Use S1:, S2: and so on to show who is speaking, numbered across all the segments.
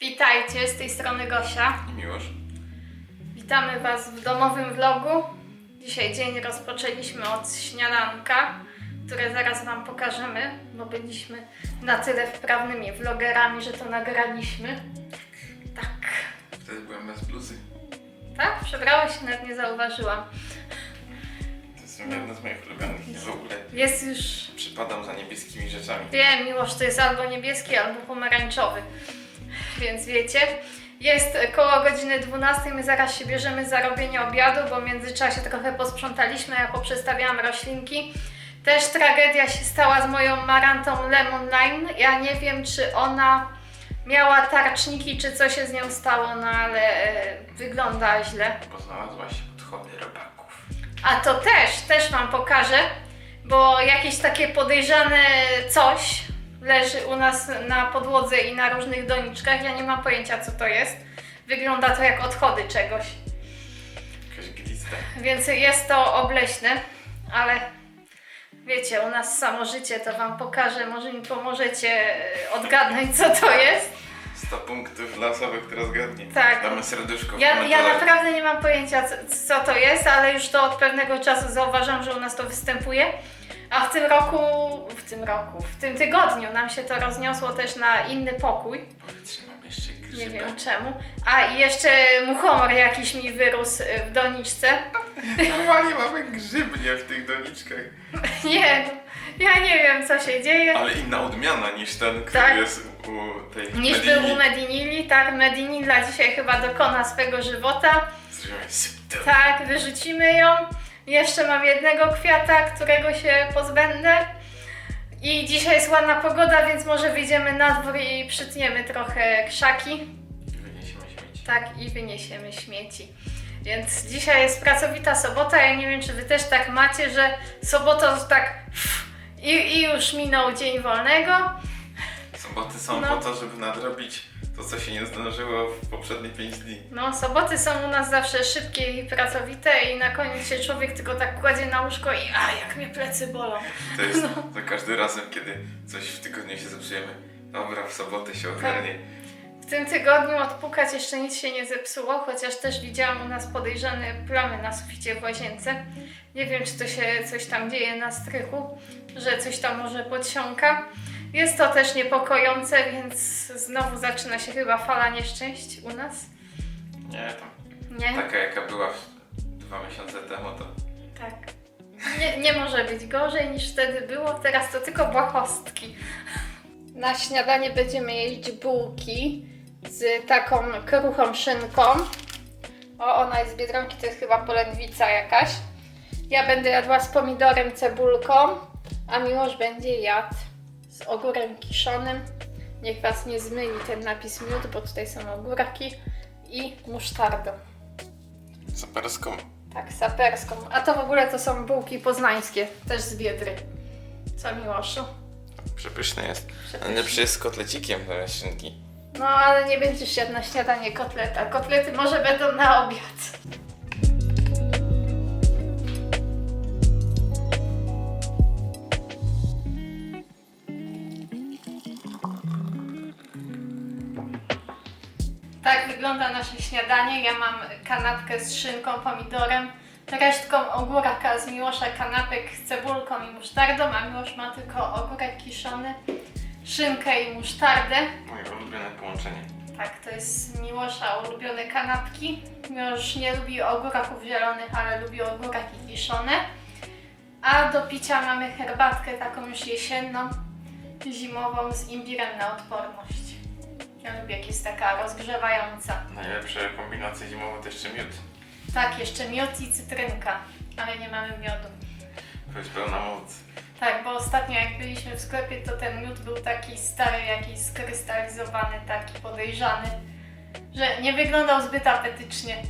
S1: Witajcie, z tej strony Gosia.
S2: I miłość.
S1: Witamy Was w domowym vlogu. Dzisiaj dzień rozpoczęliśmy od śniadanka, które zaraz Wam pokażemy, bo byliśmy na tyle wprawnymi vlogerami, że to nagraliśmy. Tak.
S2: Wtedy byłem bez bluzy.
S1: Tak? Przebrałeś się, nawet nie zauważyłam.
S2: To jest jedna z moich ulubionych w ogóle
S1: Jest już
S2: przypadam za niebieskimi rzeczami.
S1: Wiem, miłość to jest albo niebieski, albo pomarańczowy. Więc wiecie, jest koło godziny 12, my zaraz się bierzemy za robienie obiadu, bo w międzyczasie trochę posprzątaliśmy, ja poprzestawiałam roślinki. Też tragedia się stała z moją marantą Lemon Lime. Ja nie wiem, czy ona miała tarczniki, czy co się z nią stało, no ale e, wygląda źle.
S2: Bo znalazłaś odchody robaków.
S1: A to też, też Wam pokażę, bo jakieś takie podejrzane coś leży u nas na podłodze i na różnych doniczkach. Ja nie mam pojęcia, co to jest. Wygląda to jak odchody czegoś.
S2: Jakaś glista.
S1: Więc jest to obleśne, ale wiecie, u nas samo życie to Wam pokażę. Może mi pomożecie e, odgadnąć, co to jest.
S2: 100 punktów dla osoby, która zgadnie.
S1: Tak.
S2: Damy serduszko w
S1: Ja, ja naprawdę nie mam pojęcia, co, co to jest, ale już to od pewnego czasu zauważam, że u nas to występuje. A w tym roku, w tym roku, w tym tygodniu nam się to rozniosło też na inny pokój.
S2: Powiedz, mam jeszcze grzybę.
S1: Nie wiem czemu. A i jeszcze muchomor jakiś mi wyrósł w doniczce.
S2: Normalnie mamy grzybnie w tych doniczkach.
S1: Nie, ja nie wiem co się dzieje.
S2: Ale inna odmiana niż ten, który
S1: Tak.
S2: jest u tej
S1: Niż
S2: Medini.
S1: był u Medinili, tak, Medinilla dzisiaj chyba dokona swego żywota.
S2: Zrobimy.
S1: Tak, wyrzucimy ją. Jeszcze mam jednego kwiata, którego się pozbędę. I dzisiaj jest ładna pogoda, więc może wyjdziemy na dwór i przytniemy trochę krzaki.
S2: Wyniesiemy śmieci.
S1: Tak, i wyniesiemy śmieci. Więc dzisiaj jest pracowita sobota. Ja nie wiem, czy wy też tak macie, że sobota to tak pff, i, i już minął dzień wolnego.
S2: Soboty są
S1: No.
S2: po to, żeby nadrobić to, co się nie zdążyło w poprzednie 5 dni.
S1: No, soboty są u nas zawsze szybkie i pracowite i na koniec się człowiek tylko tak kładzie na łóżko i a, jak mnie plecy bolą.
S2: To jest
S1: No.
S2: za każdym razem, kiedy coś w tygodniu się zepsujemy. Dobra, w sobotę się ogarnie.
S1: W tym tygodniu odpukać jeszcze nic się nie zepsuło, chociaż też widziałam u nas podejrzane plamy na suficie w łazience. Nie wiem, czy to się coś tam dzieje na strychu, że coś tam może podsiąka. Jest to też niepokojące, więc znowu zaczyna się chyba fala nieszczęść u nas.
S2: Nie, tam
S1: Nie?
S2: taka jaka była w, dwa miesiące temu, to
S1: Tak. Nie, nie może być gorzej niż wtedy było, teraz to tylko błahostki. Na śniadanie będziemy jeść bułki z taką kruchą szynką. O, ona jest z Biedronki, to jest chyba polędwica jakaś. Ja będę jadła z pomidorem, cebulką, a Miłosz będzie jadł z ogórem kiszonym. Niech Was nie zmyli ten napis miód, bo tutaj są ogórki i musztardą.
S2: saperską.
S1: Tak, saperską. A to w ogóle to są bułki poznańskie, też z Biedry. Co Miłoszu?
S2: Przepyszne jest.
S1: Przepyszne.
S2: Najlepszy jest z kotlecikiem do szynki.
S1: No, ale nie będziesz jadł na śniadanie kotleta. Kotlety może będą na obiad. Nasze śniadanie. Ja mam kanapkę z szynką, pomidorem, resztką ogórka z Miłosza kanapek z cebulką i musztardą, a Miłosz ma tylko ogórek kiszony, szynkę i musztardę.
S2: Moje ulubione połączenie.
S1: Tak, to jest Miłosza ulubione kanapki. Miłosz nie lubi ogórków zielonych, ale lubi ogórki kiszone. A do picia mamy herbatkę taką już jesienną, zimową z imbirem na odporność. Ja lubię jak jest taka rozgrzewająca.
S2: Najlepsze kombinacje zimowe to jeszcze miód.
S1: Tak, jeszcze miód i cytrynka, ale nie mamy miodu.
S2: To jest pełna moc.
S1: Tak, bo ostatnio jak byliśmy w sklepie, to ten miód był taki stary, jakiś skrystalizowany, taki podejrzany, że nie wyglądał zbyt apetycznie.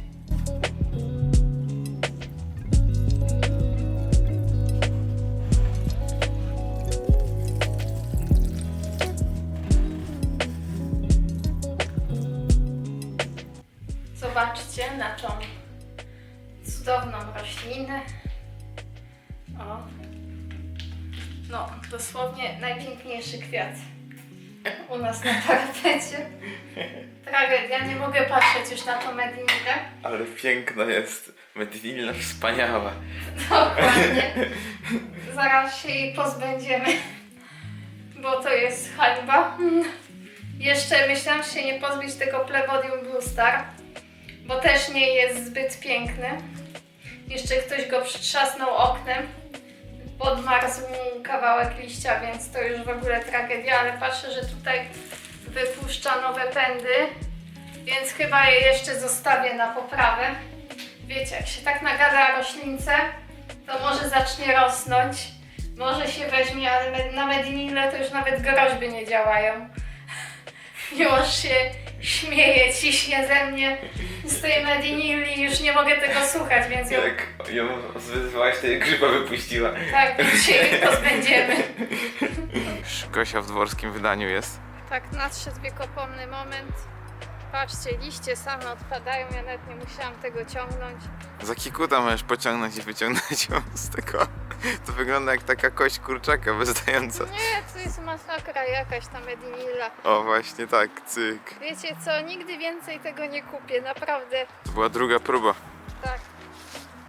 S1: Najpiękniejszy kwiat. u nas na parapecie. Tragedia, nie mogę patrzeć już na to Medinę.
S2: Ale piękna jest. Medinilla wspaniała.
S1: Dokładnie. Zaraz się jej pozbędziemy, bo to jest hańba. Jeszcze myślałam, się nie pozbyć tego plebodium Blue Star, bo też nie jest zbyt piękny. Jeszcze ktoś go przytrzasnął oknem, podmarzł mu kawałek liścia, więc to już w ogóle tragedia, ale patrzę, że tutaj wypuszcza nowe pędy, więc chyba je jeszcze zostawię na poprawę. Wiecie, jak się tak nagada roślince, to może zacznie rosnąć, może się weźmie, ale na Medinile to już nawet groźby nie działają. Już się śmieje, ciśnie ze mnie z tej Medinili, już nie mogę tego słuchać, więc ją
S2: Jak ją zwyzywałaś, to jej grzyba wypuściła.
S1: tak, więc się jej pozbędziemy.
S2: Gosia w dworskim wydaniu jest.
S1: Tak, nadszedł wiekopomny moment. Patrzcie, liście same odpadają, ja nawet nie musiałam tego ciągnąć.
S2: Za kikuta możesz pociągnąć i wyciągnąć ją z tego. To wygląda jak taka kość kurczaka wyzdająca.
S1: Nie, to jest masakra jakaś ta Medinilla.
S2: O, właśnie tak, cyk.
S1: Wiecie co, nigdy więcej tego nie kupię, naprawdę.
S2: To była druga próba.
S1: Tak,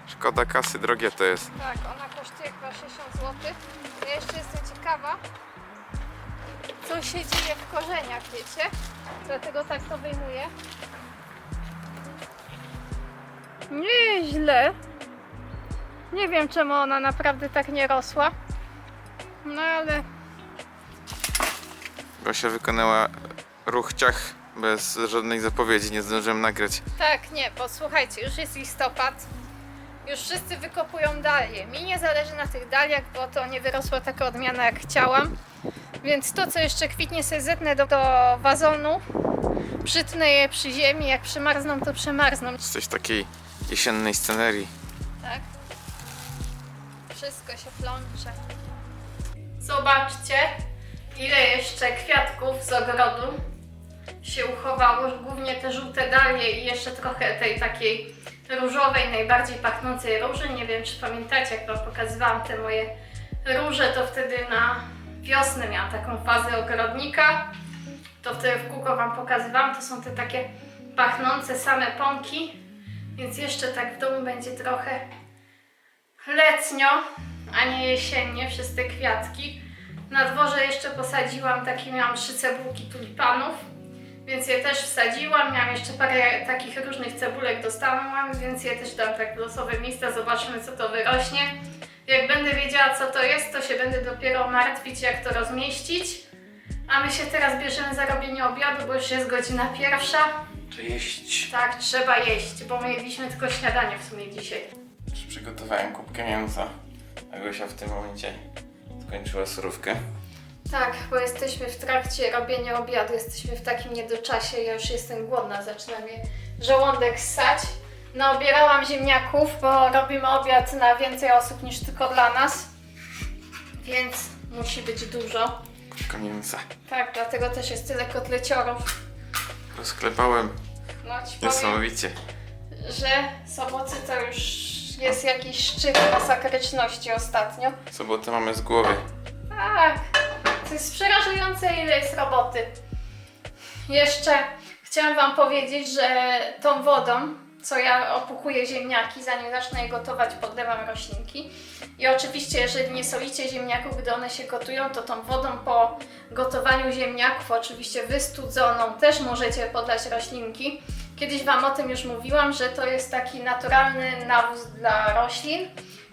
S2: Szkoda kasy, drogie to jest.
S1: tak, ona kosztuje chyba 60 zł. Ja jeszcze jestem ciekawa, co się dzieje w korzeniach, wiecie? Dlatego tak to wyjmuję. Nieźle. Nie wiem, czemu ona naprawdę tak nie rosła. No ale
S2: Gosia wykonała ruch ciach bez żadnej zapowiedzi, nie zdążyłem nagrać.
S1: Tak, nie, bo słuchajcie, już jest listopad. Już wszyscy wykopują dalie. Mi nie zależy na tych daliach, bo to nie wyrosła taka odmiana jak chciałam. Więc to, co jeszcze kwitnie, sobie zetnę do, do wazonu. Przytnę je przy ziemi. Jak przymarzną, to przemarzną.
S2: Coś takiej jesiennej scenerii.
S1: Tak? Wszystko się plącze. Zobaczcie, ile jeszcze kwiatków z ogrodu się uchowało. Głównie te żółte dalie i jeszcze trochę tej takiej różowej, najbardziej pachnącej róży. Nie wiem, czy pamiętacie, jak Wam pokazywałam te moje róże, to wtedy na wiosnę miałam taką fazę ogrodnika. To wtedy w kółko Wam pokazywałam. To są te takie pachnące same pąki. Więc jeszcze tak w domu będzie trochę letnio, a nie jesiennie przez te kwiatki. Na dworze jeszcze posadziłam takie, miałam trzy cebulki tulipanów, więc je też wsadziłam. Miałam jeszcze parę takich różnych cebulek dostałam, więc je też dam tak w losowe miejsca. Zobaczymy, co to wyrośnie. Jak będę wiedziała, co to jest, to się będę dopiero martwić, jak to rozmieścić. A my się teraz bierzemy za robienie obiadu, bo już jest godzina pierwsza.
S2: Cześć.
S1: Tak, trzeba jeść, bo my jedliśmy tylko śniadanie w sumie dzisiaj.
S2: Przygotowałem kubkę mięsa, a Gosia w tym momencie skończyła surówkę.
S1: Tak, bo jesteśmy w trakcie robienia obiadu, jesteśmy w takim niedoczasie, ja już jestem głodna, zaczyna mnie żołądek ssać. Naobierałam ziemniaków, bo robimy obiad na więcej osób niż tylko dla nas, więc musi być dużo.
S2: Kubka mięsa.
S1: Tak, dlatego też jest tyle kotleciorów.
S2: Rozklepałem
S1: No ci powiem,
S2: niesamowicie.
S1: że soboty to już jest jakiś szczyt masakryczności ostatnio.
S2: Sobotę mamy z głowy.
S1: Tak, to jest przerażające, ile jest roboty. Jeszcze chciałam Wam powiedzieć, że tą wodą, co ja opuchuję ziemniaki, zanim zacznę je gotować, podlewam roślinki. I oczywiście, jeżeli nie solicie ziemniaków, gdy one się gotują, to tą wodą po gotowaniu ziemniaków, oczywiście wystudzoną, też możecie podlać roślinki. Kiedyś Wam o tym już mówiłam, że to jest taki naturalny nawóz dla roślin.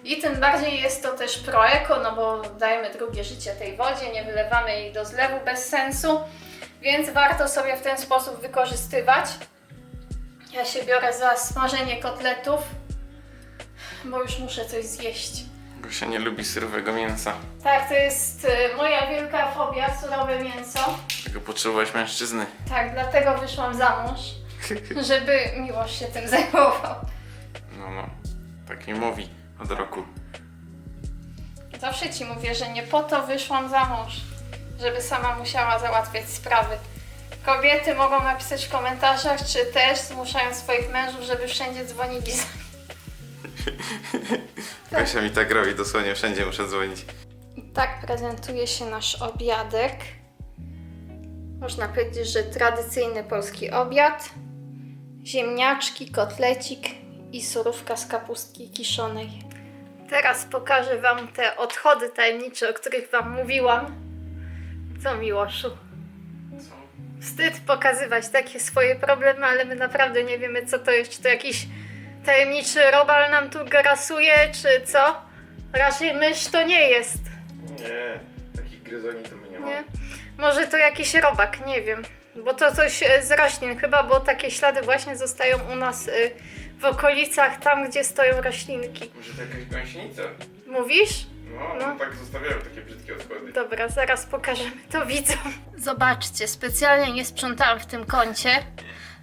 S1: I tym bardziej jest to też proeko, no bo dajemy drugie życie tej wodzie, nie wylewamy jej do zlewu bez sensu, więc warto sobie w ten sposób wykorzystywać. Ja się biorę za smażenie kotletów, bo już muszę coś zjeść.
S2: Gosia nie lubi surowego mięsa.
S1: Tak, to jest y, moja wielka fobia, surowe mięso.
S2: Tego potrzebować mężczyzny.
S1: Tak, dlatego wyszłam za mąż, żeby miłość się tym zajmował.
S2: No, no. Tak mi mówi od roku.
S1: Zawsze ci mówię, że nie po to wyszłam za mąż, żeby sama musiała załatwiać sprawy. Kobiety mogą napisać w komentarzach, czy też zmuszają swoich mężów, żeby wszędzie dzwonili. za-
S2: Gosia mi tak robi, dosłownie wszędzie muszę dzwonić.
S1: I tak prezentuje się nasz obiadek. Można powiedzieć, że tradycyjny polski obiad. Ziemniaczki, kotlecik i surówka z kapustki kiszonej. Teraz pokażę Wam te odchody tajemnicze, o których Wam mówiłam. Co Miłoszu? Wstyd pokazywać takie swoje problemy, ale my naprawdę nie wiemy co to jest. Czy to jakiś tajemniczy robal nam tu grasuje, czy co? Raczej mysz to nie jest.
S2: Nie, takich gryzoni to my nie
S1: Nie? Może to jakiś robak, nie wiem. Bo to coś e, z roślin chyba, bo takie ślady właśnie zostają u nas y, w okolicach, tam gdzie stoją roślinki.
S2: Może to jakaś gąsienica?
S1: Mówisz?
S2: No,
S1: No.
S2: tak zostawiają takie brzydkie odchody.
S1: Dobra, zaraz pokażemy to widzom. Zobaczcie, specjalnie nie sprzątałam w tym kącie,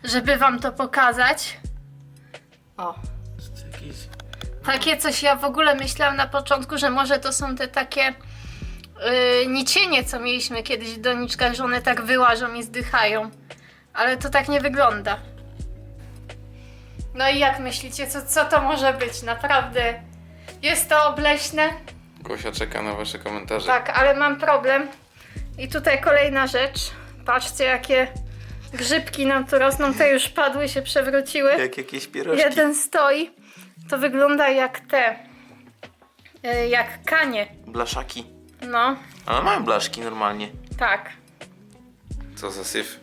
S1: żeby wam to pokazać. O, takie coś ja w ogóle myślałam na początku, że może to są te takie yy, nicienie, co mieliśmy kiedyś w doniczkach, że one tak wyłażą i zdychają. Ale to tak nie wygląda. No i jak myślicie, co, co to może być? Naprawdę jest to obleśne?
S2: Gosia czeka na wasze komentarze.
S1: Tak, ale mam problem. I tutaj kolejna rzecz. Patrzcie, jakie grzybki nam tu rosną. Te już padły, się przewróciły.
S2: Jak jakieś pierożki.
S1: Jeden stoi. To wygląda jak te. e, Jak kanie.
S2: Blaszaki.
S1: No,
S2: Ale mają blaszki normalnie.
S1: tak.
S2: Co za syf?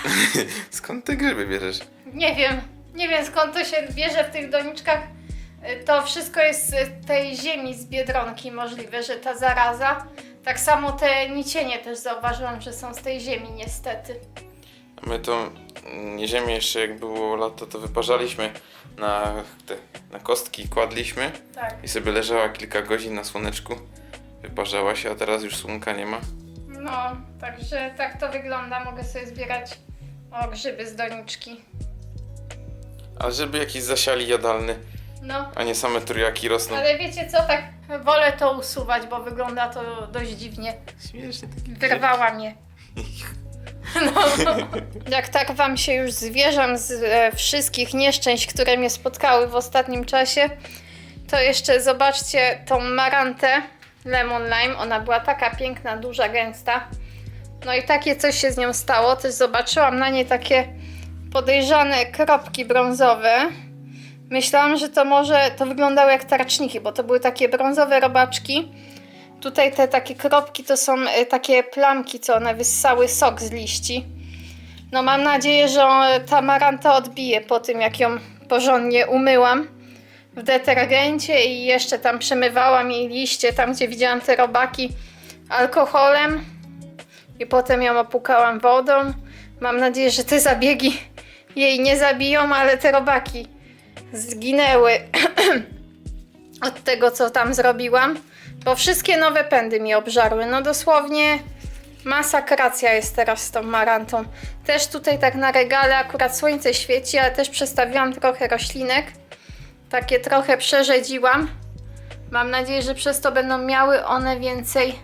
S2: Skąd te grzyby bierzesz?
S1: Nie wiem. Nie wiem skąd to się bierze w tych doniczkach. E, To wszystko jest z tej ziemi z biedronki możliwe, że ta zaraza. Tak samo te nicienie też zauważyłam, że są z tej ziemi niestety.
S2: My to mm, ziemię jeszcze jak było lato, to wyparzaliśmy na, te, na kostki, kładliśmy
S1: Tak.
S2: i sobie leżała kilka godzin na słoneczku. Wyparzała się, a teraz już słonka nie ma.
S1: No, także tak to wygląda. Mogę sobie zbierać o grzyby z doniczki.
S2: A żeby jakiś zasiali jadalny,
S1: No,
S2: a nie same turiaki rosną.
S1: ale wiecie co, tak wolę to usuwać, bo wygląda to dość dziwnie.
S2: Śmiesznie taki
S1: Wyrwała mnie. No. Jak tak wam się już zwierzam z e, wszystkich nieszczęść, które mnie spotkały w ostatnim czasie, to jeszcze zobaczcie tą marantę Lemon Lime. Ona była taka piękna, duża, gęsta. No i takie coś się z nią stało. Też zobaczyłam na niej takie podejrzane kropki brązowe. Myślałam, że to może to wyglądało jak tarczniki, bo to były takie brązowe robaczki. Tutaj te takie kropki to są e, takie plamki, co one wyssały sok z liści. No mam nadzieję, że on- ta maranta odbije po tym, jak ją porządnie umyłam w detergencie i jeszcze tam przemywałam jej liście, tam gdzie widziałam te robaki alkoholem i potem ją opłukałam wodą. Mam nadzieję, że te zabiegi jej nie zabiją, ale te robaki zginęły od tego, co tam zrobiłam. Bo wszystkie nowe pędy mi obżarły. No dosłownie masakracja jest teraz z tą marantą. Też tutaj tak na regale akurat słońce świeci, ale też przestawiłam trochę roślinek. Takie trochę przerzedziłam. Mam nadzieję, że przez to będą miały one więcej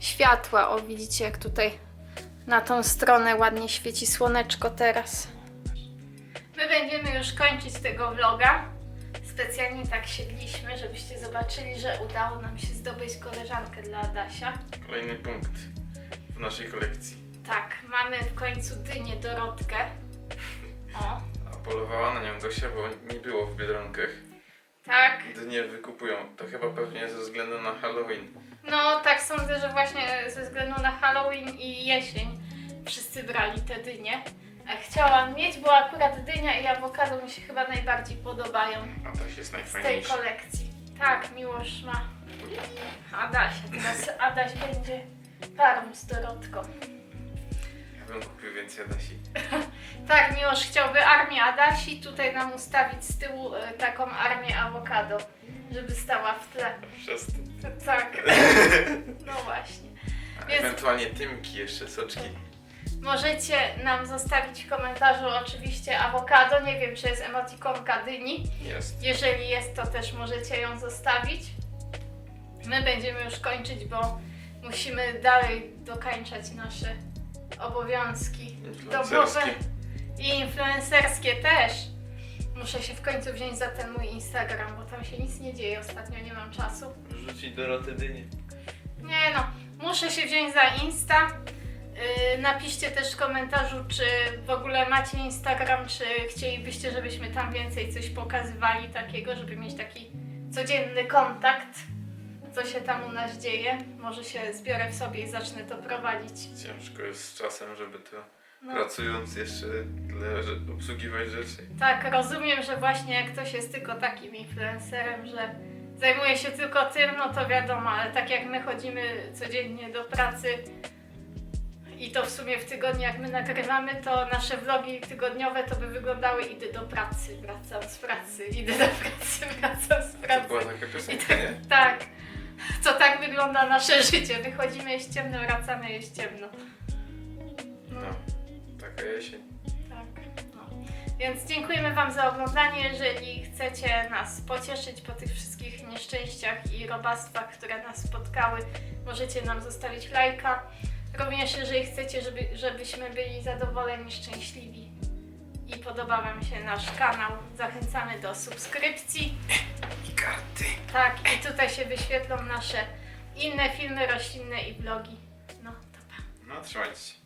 S1: światła. O, widzicie jak tutaj na tą stronę ładnie świeci słoneczko teraz. My będziemy już kończyć tego vloga. Specjalnie tak siedliśmy, żebyście zobaczyli, że udało nam się zdobyć koleżankę dla Adasia.
S2: Kolejny punkt w naszej kolekcji.
S1: Tak, mamy w końcu dynię Dorotkę. O,
S2: polowała na nią Gosia, bo nie było w Biedronkach.
S1: tak.
S2: Dynie wykupują. To chyba pewnie ze względu na Halloween.
S1: No, tak sądzę, że właśnie ze względu na Halloween i jesień wszyscy brali te dynie. Chciałam mieć, bo akurat dynia i awokado mi się chyba najbardziej podobają
S2: A to jest
S1: z tej
S2: najfajniejsze.
S1: kolekcji. Tak, Miłosz ma Adasia. Teraz Adaś będzie parą z Dorotką.
S2: Ja bym kupił więcej Adasi.
S1: Tak, Miłosz chciałby armię Adasi, tutaj nam ustawić z tyłu e, taką armię awokado, żeby stała w tle.
S2: Przez
S1: Tak. No właśnie. Więc-
S2: Ewentualnie tymki jeszcze, soczki.
S1: Możecie nam zostawić w komentarzu oczywiście awokado. Nie wiem, czy jest emotikonka dyni.
S2: Jest.
S1: Jeżeli jest, to też możecie ją zostawić. My będziemy już kończyć, bo musimy dalej dokańczać nasze obowiązki domowe. I influencerskie też. Muszę się w końcu wziąć za ten mój Instagram, bo tam się nic nie dzieje. Ostatnio nie mam czasu.
S2: Rzucić Dorotę dynię.
S1: Nie no, muszę się wziąć za Insta. Yy, napiszcie też w komentarzu, czy w ogóle macie Instagram, czy chcielibyście, żebyśmy tam więcej coś pokazywali takiego, żeby mieć taki codzienny kontakt, co się tam u nas dzieje. Może się zbiorę w sobie i zacznę to prowadzić.
S2: Ciężko jest z czasem, żeby to
S1: No.
S2: pracując jeszcze tyle że- obsługiwać rzeczy.
S1: Tak, rozumiem, że właśnie jak ktoś jest tylko takim influencerem, że zajmuje się tylko tym, no to wiadomo, ale tak jak my chodzimy codziennie do pracy i to w sumie w tygodniu jak my nagrywamy, to nasze vlogi tygodniowe to by wyglądały idę do pracy, wracam z pracy, idę do pracy, wracam z
S2: To
S1: pracy.
S2: była taka piosenka, nie?
S1: Tak, to tak wygląda nasze życie. Wychodzimy, jest ciemno, wracamy, jest ciemno.
S2: Jesień.
S1: Tak, no. Więc dziękujemy Wam za oglądanie. Jeżeli chcecie nas pocieszyć po tych wszystkich nieszczęściach i robactwach, które nas spotkały, możecie nam zostawić lajka. Również jeżeli chcecie, żeby, żebyśmy byli zadowoleni, szczęśliwi i podoba Wam się nasz kanał, zachęcamy do subskrypcji.
S2: I karty.
S1: Tak, i tutaj się wyświetlą nasze inne filmy roślinne i vlogi. No, to pa.
S2: No, trzymajcie się.